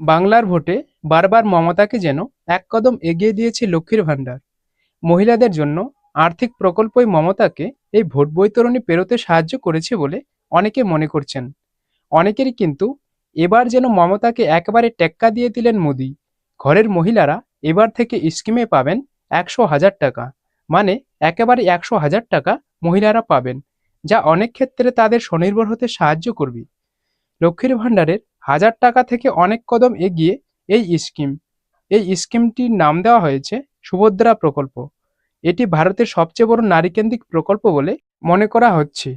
বাংলার ভোটে বারবার মমতাকে যেন এক কদম এগিয়ে দিয়েছে লক্ষ্মীর ভাণ্ডার। মহিলাদের জন্য আর্থিক প্রকল্পই মমতাকে এই ভোট বৈতরণী পেরোতে সাহায্য করেছে বলে অনেকে মনে করছেন। অনেকেরই কিন্তু এবার যেন মমতাকে একেবারে টেক্কা দিয়ে দিলেন মোদি। ঘরের মহিলারা এবার থেকে স্কিমে পাবেন একশো হাজার টাকা মানে একেবারে একশো হাজার টাকা মহিলারা পাবেন, যা অনেক ক্ষেত্রে তাদের স্বনির্ভর হতে সাহায্য করবে। লক্ষ্মীর ভাণ্ডারের হাজার টাকা থেকে অনেক কদম এগিয়ে এই স্কিম। এই স্কিমটির নাম দেওয়া হয়েছে সুভদ্রা প্রকল্প। এটি ভারতের সবচেয়ে বড় নারীকেন্দ্রিক প্রকল্প বলে মনে করা হচ্ছে।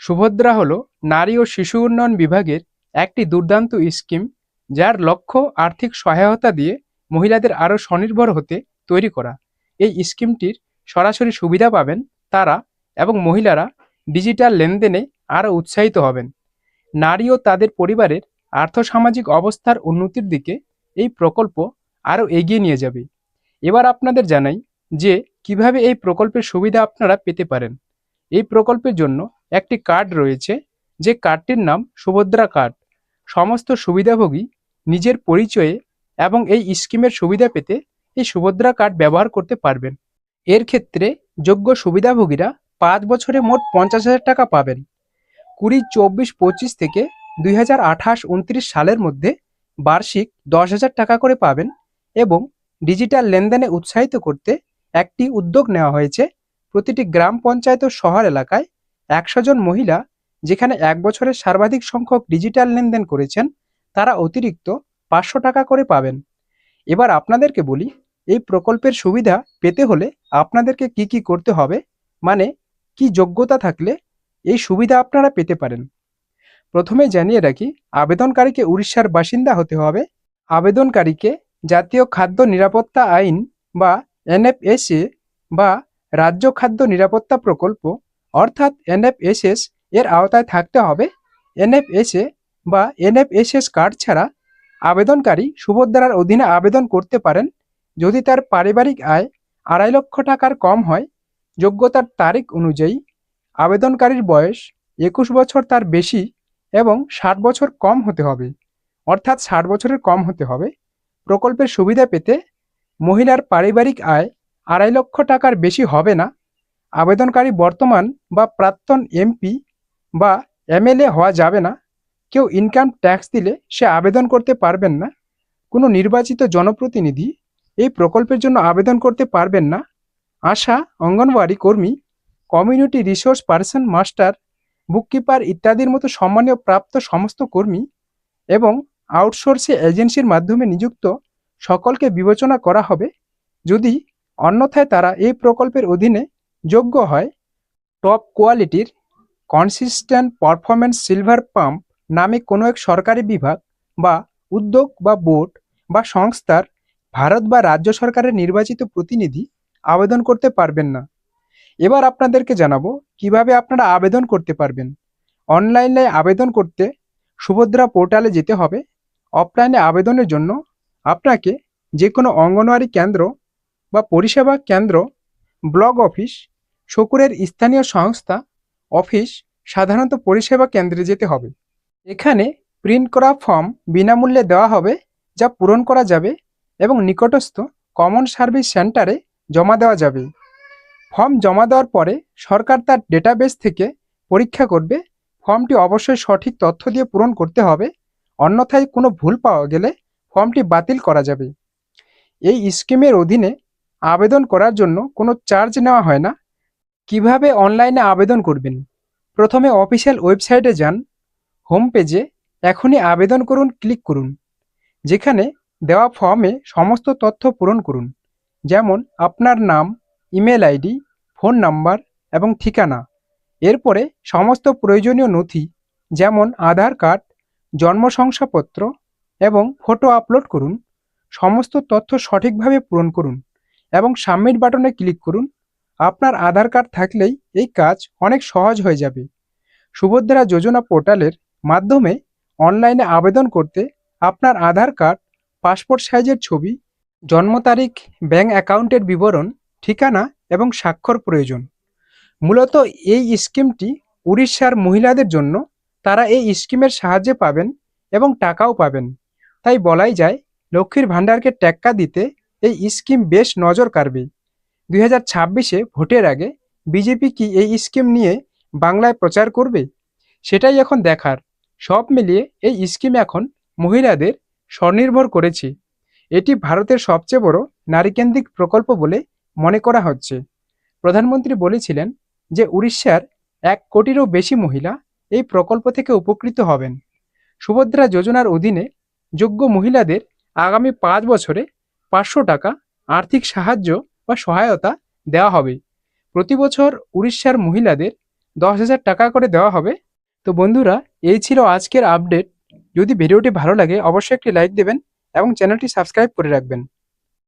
সুভদ্রা হলো নারী ও শিশু উন্নয়ন বিভাগের একটি দুর্দান্ত স্কিম, যার লক্ষ্য আর্থিক সহায়তা দিয়ে মহিলাদের আরও স্বনির্ভর হতে তৈরি করা। এই স্কিমটির সরাসরি সুবিধা পাবেন তারা এবং মহিলারা ডিজিটাল লেনদেনে আরও উৎসাহিত হবেন। নারী ও তাদের পরিবারের আর্থসামাজিক অবস্থার উন্নতির দিকে এই প্রকল্প আরও এগিয়ে নিয়ে যাবে। এবার আপনাদের জানাই যে কীভাবে এই প্রকল্পের সুবিধা আপনারা পেতে পারেন। এই প্রকল্পের জন্য একটি কার্ড রয়েছে, যে কার্ডটির নাম সুভদ্রা কার্ড। সমস্ত সুবিধাভোগী নিজের পরিচয়ে এবং এই স্কিমের সুবিধা পেতে এই সুভদ্রা কার্ড ব্যবহার করতে পারবেন। এর ক্ষেত্রে যোগ্য সুবিধাভোগীরা পাঁচ বছরে মোট পঞ্চাশ হাজার টাকা পাবেন। কুড়ি, চব্বিশ, পঁচিশ থেকে দুই হাজার আঠাশ উনত্রিশ সালের মধ্যে বার্ষিক দশ হাজার টাকা করে পাবেন এবং ডিজিটাল লেনদেনে উৎসাহিত করতে একটি উদ্যোগ নেওয়া হয়েছে। প্রতিটি গ্রাম পঞ্চায়েত ও শহর এলাকায় একশো জন মহিলা, যেখানে এক বছরের সর্বাধিক সংখ্যক ডিজিটাল লেনদেন করেছেন, তারা অতিরিক্ত পাঁচশো টাকা করে পাবেন। এবার আপনাদেরকে বলি, এই প্রকল্পের সুবিধা পেতে হলে আপনাদেরকে কি কি করতে হবে? মানে কি যোগ্যতা থাকলে এই সুবিধা আপনারা পেতে পারেন? প্রথমে জানিয়ে রাখি, আবেদনকারীকে উড়িষ্যার বাসিন্দা হতে হবে। আবেদনকারীকে জাতীয় খাদ্য নিরাপত্তা আইন বা এনএফএসএ বা রাজ্য খাদ্য নিরাপত্তা প্রকল্প, অর্থাৎ এনএফএসএস এর আওতায় থাকতে হবে। এনএফএসএ বা এনএফএসএস কার্ড ছাড়া আবেদনকারী সুভদ্রার অধীনে আবেদন করতে পারেন। যদি তার পারিবারিক আয় আড়াই লক্ষ টাকার কম হয়, যোগ্যতার তারিখ অনুযায়ী আবেদনকারীর বয়স একুশ বছর তার বেশি এবং ষাট বছর কম হতে হবে। অর্থাৎ ষাট বছরের কম হতে হবে। প্রকল্পের সুবিধা পেতে মহিলার পারিবারিক আয় আড়াই লক্ষ টাকার বেশি হবে না। আবেদনকারী বর্তমান বা প্রাক্তন এমপি বা এমএলএ হওয়া যাবে না। কেউ ইনকাম ট্যাক্স দিলে সে আবেদন করতে পারবেন না। কোনো নির্বাচিত জনপ্রতিনিধি এই প্রকল্পের জন্য আবেদন করতে পারবেন না। আশা, অঙ্গনওয়াড়ি কর্মী community resource person master bookkeeper ইত্যাদির মতো সম্মানীয় প্রাপ্ত সমস্ত কর্মী এবং আউটসোর্সে এজেন্সির মাধ্যমে নিযুক্ত সকলকে বিবেচনা করা হবে। যদি অন্যথায় তারা এই প্রকল্পের অধীনে যোগ্য হয় টপ কোয়ালিটির কনসিস্ট্যান্ট পারফরমেন্স সিলভার পাম্প নামে কোনো এক সরকারি বিভাগ বা উদ্যোগ বা বোর্ড বা সংস্থার, ভারত বা রাজ্য সরকারের নির্বাচিত প্রতিনিধি আবেদন করতে পারবেন না। এবার আপনাদেরকে জানাব কীভাবে আপনারা আবেদন করতে পারবেন। অনলাইনে আবেদন করতে সুভদ্রা পোর্টালে যেতে হবে। অফলাইনে আবেদনের জন্য আপনাকে যে কোনো অঙ্গনওয়াড়ি কেন্দ্র বা পরিষেবা কেন্দ্র, ব্লক অফিস, শকুরের স্থানীয় সংস্থা, অফিস, সাধারণত পরিষেবা কেন্দ্রে যেতে হবে। এখানে প্রিন্ট করা ফর্ম বিনামূল্যে দেওয়া হবে, যা পূরণ করা যাবে এবং নিকটস্থ কমন সার্ভিস সেন্টারে জমা দেওয়া যাবে। ফর্ম জমা দেওয়ার পরে সরকার তার ডেটাবেস থেকে পরীক্ষা করবে। ফর্মটি অবশ্যই সঠিক তথ্য দিয়ে পূরণ করতে হবে। অন্যথায় কোনো ভুল পাওয়া গেলে ফর্মটি বাতিল করা যাবে। এই স্কিমের অধীনে আবেদন করার জন্য কোনো চার্জ নেওয়া হয় না। কীভাবে অনলাইনে আবেদন করবেন? প্রথমে অফিসিয়াল ওয়েবসাইটে যান। হোম পেজে এখনই আবেদন করুন ক্লিক করুন। যেখানে দেওয়া ফর্মে সমস্ত তথ্য পূরণ করুন। যেমন আপনার নাম, ইমেল আইডি ফোন নাম্বার এবং ঠিকানা। এরপরে সমস্ত প্রয়োজনীয় নথি, যেমন আধার কার্ড, জন্ম শংসাপত্র এবং ফটো আপলোড করুন। সমস্ত তথ্য সঠিকভাবে পূরণ করুন এবং সাবমিট বাটনে ক্লিক করুন। আপনার আধার কার্ড থাকলেই এই কাজ অনেক সহজ হয়ে যাবে। সুভদ্রা যোজনা পোর্টালের মাধ্যমে অনলাইনে আবেদন করতে আপনার আধার কার্ড, পাসপোর্ট সাইজের ছবি, জন্ম তারিখ ব্যাঙ্ক অ্যাকাউন্টের বিবরণ ঠিকানা এবং স্বাক্ষর প্রয়োজন। মূলত এই স্কিমটি উড়িষ্যার মহিলাদের জন্য তারা এই স্কিমের সাহায্যে পাবেন এবং টাকাও পাবেন। তাই বলাই যায়, লক্ষ্মীর ভাণ্ডারকে ট্যাক্কা দিতে এই স্কিম বেশ নজর কাড়বে। দুই হাজার ছাব্বিশে ভোটের আগে বিজেপি কি এই স্কিম নিয়ে বাংলায় প্রচার করবে? সেটাই এখন দেখার। সব মিলিয়ে এই স্কিম এখন মহিলাদের স্বনির্ভর করেছে। এটি ভারতের সবচেয়ে বড় নারীকেন্দ্রিক প্রকল্প বলে মনে করা হচ্ছে। প্রধানমন্ত্রী বলেছিলেন যে উড়িষ্যার এক কোটিরও বেশি মহিলা এই প্রকল্প থেকে উপকৃত হবেন। সুভদ্রা যোজনার অধীনে যোগ্য মহিলাদের আগামী পাঁচ বছরে পাঁচশো টাকা আর্থিক সাহায্য বা সহায়তা দেওয়া হবে। প্রতি বছর উড়িষ্যার মহিলাদের দশ হাজার টাকা করে দেওয়া হবে। তো বন্ধুরা, এই ছিল আজকের আপডেট। যদি ভিডিওটি ভালো লাগে, অবশ্যই একটি লাইক দেবেন এবং চ্যানেলটি সাবস্ক্রাইব করে রাখবেন।